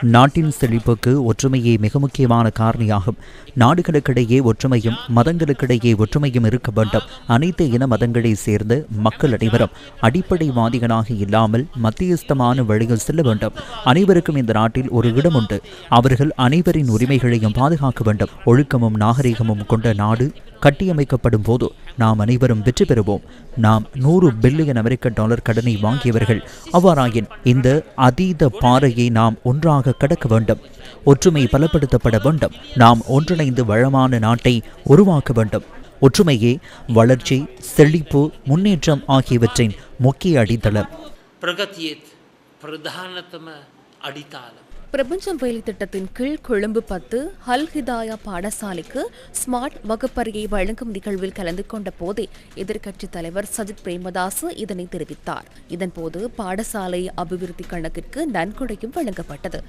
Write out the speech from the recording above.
நாட்டின் செழிப்புக்கு ஒற்றுமையே மிக முக்கியமான காரணியாகும். நாடுகளுக்கிடையே ஒற்றுமையும் மதங்களுக்கிடையே ஒற்றுமையும் இருக்க வேண்டும். அனைத்து இன மதங்களை சேர்ந்து மக்கள் அனைவரும் அடிப்படைவாதிகளாக இல்லாமல் மத்தியஸ்தமான வழியில் செல்ல வேண்டும். அனைவருக்கும் இந்த நாட்டில் ஒரு இடம் உண்டு. அவர்கள் அனைவரின் உரிமைகளையும் பாதுகாக்க வேண்டும். ஒழுக்கமும் நாகரிகமும் கொண்ட நாடு கட்டியமைக்கப்படும் போது நாம் அனைவரும் வெற்றி பெறுவோம். நாம் நூறு பில்லியன் அமெரிக்க டாலர் கடனை வாங்கியவர்கள். அவ்வாறாயின் இந்த அதீத பாறையை நாம் ஒன்றாக கடக்க வேண்டும். ஒற்றுமை பலப்படுத்தப்பட வேண்டும். நாம் ஒன்றிணைந்து வளமான நாட்டை உருவாக்க வேண்டும். ஒற்றுமையே வளர்ச்சி செழிப்பு முன்னேற்றம் ஆகியவற்றின் முக்கிய அடித்தளம். பிரகதியே பிரதானத்தம அடித்தாளம். பிரபஞ்சம் வேலை திட்டத்தின் கீழ் கொழும்பு பத்து ஹல் ஹிதாயா பாடசாலைக்கு ஸ்மார்ட் வகுப்பறையை வழங்கும் நிகழ்வில் கலந்து கொண்ட போதே எதிர்க்கட்சித் தலைவர் சஜித் பிரேமதாஸ் இதனை தெரிவித்தார். இதன்போது பாடசாலை அபிவிருத்தி கணக்கிற்கு நன்கொடையும் வழங்கப்பட்டது.